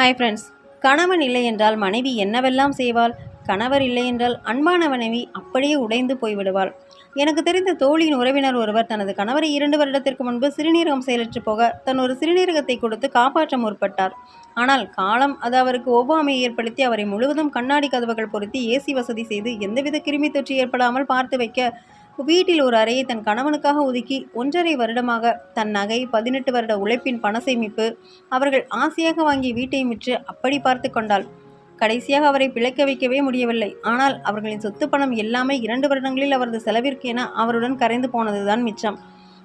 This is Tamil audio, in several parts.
ஹாய் ஃப்ரெண்ட்ஸ் கணவன் இல்லை என்றால் மனைவி என்னவெல்லாம் செய்வாள்? கணவர் இல்லை என்றால் அன்பான மனைவி அப்படியே உடைந்து போய்விடுவாள். எனக்கு தெரிந்த தோழியின் உறவினர் ஒருவர் தனது கணவரை இரண்டு வருடத்திற்கு முன்பு சிறுநீரகம் செயலற்று போக தன் ஒரு சிறுநீரகத்தை கொடுத்து காப்பாற்ற முற்பட்டார். ஆனால் காலம் அது அவருக்கு ஒவ்வாமையை ஏற்படுத்தி அவரை முழுவதும் கண்ணாடி கதவுகள் பொருத்தி ஏசி வசதி செய்து எந்தவித கிருமி தொற்று ஏற்படாமல் பார்த்து வைக்க வீட்டில் ஒரு அறையை தன் கணவனுக்காக ஒதுக்கி ஒன்றரை வருடமாக தன் நகை பதினெட்டு வருட உழைப்பின் பண சேமிப்பு அவர்கள் ஆசையாக வாங்கிய வீட்டை விற்று அப்படி பார்த்து கொண்டாள். கடைசியாக அவரை பிழைக்க வைக்கவே முடியவில்லை. ஆனால் அவர்களின் சொத்து பணம் எல்லாமே இரண்டு வருடங்களில் அவரது செலவிற்கு என அவருடன் கரைந்து போனதுதான் மிச்சம்.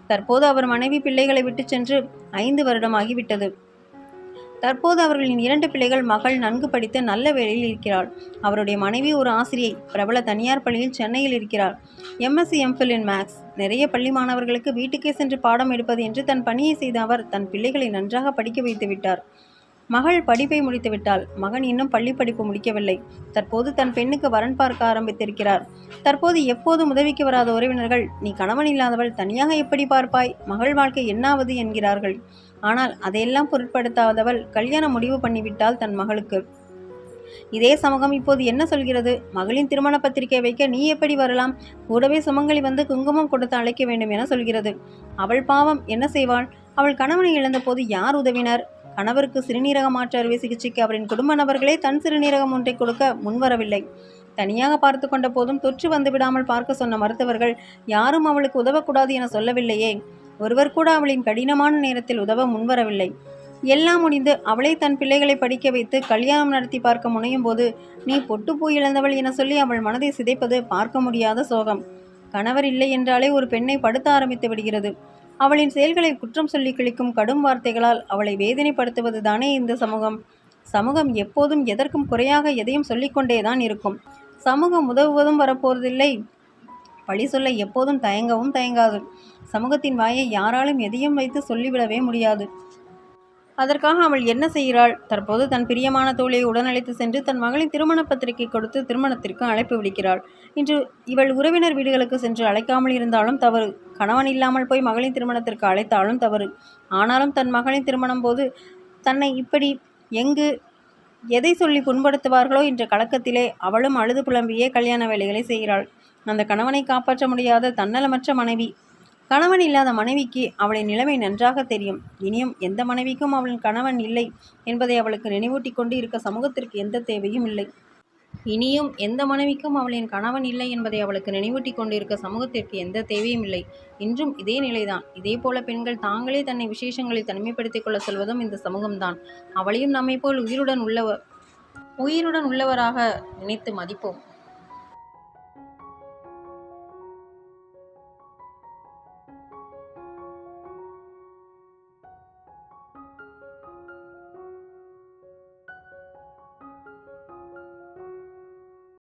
தற்போது அவர் மனைவி பிள்ளைகளை விட்டு சென்று ஐந்து வருடமாகிவிட்டது. தற்போது அவர்களின் இரண்டு பிள்ளைகள் மகள் நன்கு படித்து நல்ல வேலையில் இருக்கிறாள். அவருடைய மனைவி ஒரு ஆசிரியை பிரபல தனியார் பள்ளியில் சென்னையில் இருக்கிறார் எம்எஸ்சி எம்ஃபில் இன் மேக்ஸ் நிறைய பள்ளி மாணவர்களுக்கு வீட்டுக்கே சென்று பாடம் எடுப்பது என்று தன் பணியை செய்த அவர் தன் பிள்ளைகளை நன்றாக படிக்க வைத்து விட்டார். மகள் படிப்பை முடித்துவிட்டாள் மகன் இன்னும் பள்ளி படிப்பு முடிக்கவில்லை. தற்போது தன் பெண்ணுக்கு வரன் பார்க்க ஆரம்பித்திருக்கிறார். தற்போது எப்போதும் உதவிக்கு வராத உறவினர்கள் நீ கணவன் இல்லாதவள் தனியாக எப்படி பார்ப்பாய்? மகள் வாழ்க்கை என்னாவது? என்கிறார்கள். ஆனால் அதையெல்லாம் பொருட்படுத்தாதவள் கல்யாணம் முடிவு பண்ணிவிட்டாள் தன் மகளுக்கு. இதே சமூகம் இப்போது என்ன சொல்கிறது? மகளின் திருமண பத்திரிகை வைக்க நீ எப்படி வரலாம்? கூடவே சுமங்கலி வந்து குங்குமம் கொடுத்து அழைக்க வேண்டும் என சொல்கிறது. அவள் பாவம் என்ன செய்வாள்? அவள் கணவனை இழந்தபோது யார் உதவினர்? கணவருக்கு சிறுநீரக மாற்று அறுவை சிகிச்சைக்கு அவரின் குடும்ப நபர்களே தன் சிறுநீரகம் ஒன்றை கொடுக்க முன்வரவில்லை தனியாக பார்த்து கொண்ட போதும் தொற்று வந்து விடாமல் பார்க்க சொன்ன மருத்துவர்கள் யாரும் அவளுக்கு உதவக்கூடாது என சொல்லவில்லையே. ஒருவர் கூட அவளின் கடினமான நேரத்தில் உதவ முன்வரவில்லை. எல்லாம் முடிந்து அவளை தன் பிள்ளைகளை படிக்க வைத்து கல்யாணம் நடத்தி பார்க்க முனையும் போது நீ பொட்டு போய் இழந்தவள் என சொல்லி அவள் மனதை சிதைப்பது பார்க்க முடியாத சோகம். கணவர் இல்லை என்றாலே ஒரு பெண்ணை படுத்த ஆரம்பித்து விடுகிறது. அவளின் செயல்களை குற்றம் சொல்லி கிழிக்கும் கடும் வார்த்தைகளால் அவளை வேதனைப்படுத்துவது தானே இந்த சமூகம். சமூகம் எப்போதும் எதற்கும் குறையாக எதையும் சொல்லிக்கொண்டேதான் இருக்கும். சமூகம் உதவுவதும் வரப்போவதில்லை. பழி சொல்ல எப்போதும் தயங்கவும் தயங்காது. சமூகத்தின் வாயை யாராலும் எதையும் வைத்து சொல்லிவிடவே முடியாது. அதற்காக அவள் என்ன செய்கிறாள்? தற்போது தன் பிரியமான தோழியை உடனழைத்து சென்று தன் மகளின் திருமண பத்திரிகை கொடுத்து திருமணத்திற்கு அழைப்பு விடுக்கிறாள். இன்று இவள் உறவினர் வீடுகளுக்கு சென்று அழைக்காமல் இருந்தாலும் தவறு. கணவன் இல்லாமல் போய் மகளின் திருமணத்திற்கு அழைத்தாலும் தவறு. ஆனாலும் தன் மகளின் திருமணம் போது தன்னை இப்படி எங்கு எதை சொல்லி புண்படுத்துவார்களோ என்ற கலக்கத்திலே அவளும் அழுது புலம்பியே கல்யாண வேலைகளை செய்கிறாள். அந்த கணவனை காப்பாற்ற முடியாத தன்னலமற்ற மனைவி. கணவன் இல்லாத மனைவிக்கு அவளின் நிலைமை நன்றாக தெரியும். இனியும் எந்த மனைவிக்கும் அவளின் கணவன் இல்லை என்பதை அவளுக்கு நினைவூட்டி கொண்டு இருக்க சமூகத்திற்கு எந்த தேவையும் இல்லை. இனியும் எந்த மனைவிக்கும் அவளின் கணவன் இல்லை என்பதை அவளுக்கு நினைவூட்டி கொண்டிருக்க சமூகத்திற்கு எந்த தேவையும் இல்லை. இன்றும் இதே நிலைதான். இதே போல பெண்கள் தாங்களே தன்னை விசேஷங்களில் தனிமைப்படுத்திக் கொள்ள சொல்வதும் இந்த சமூகம்தான். அவளையும் நம்மை போல் உயிருடன் உள்ளவர் உயிருடன் உள்ளவராக நினைத்து மதிப்போம்.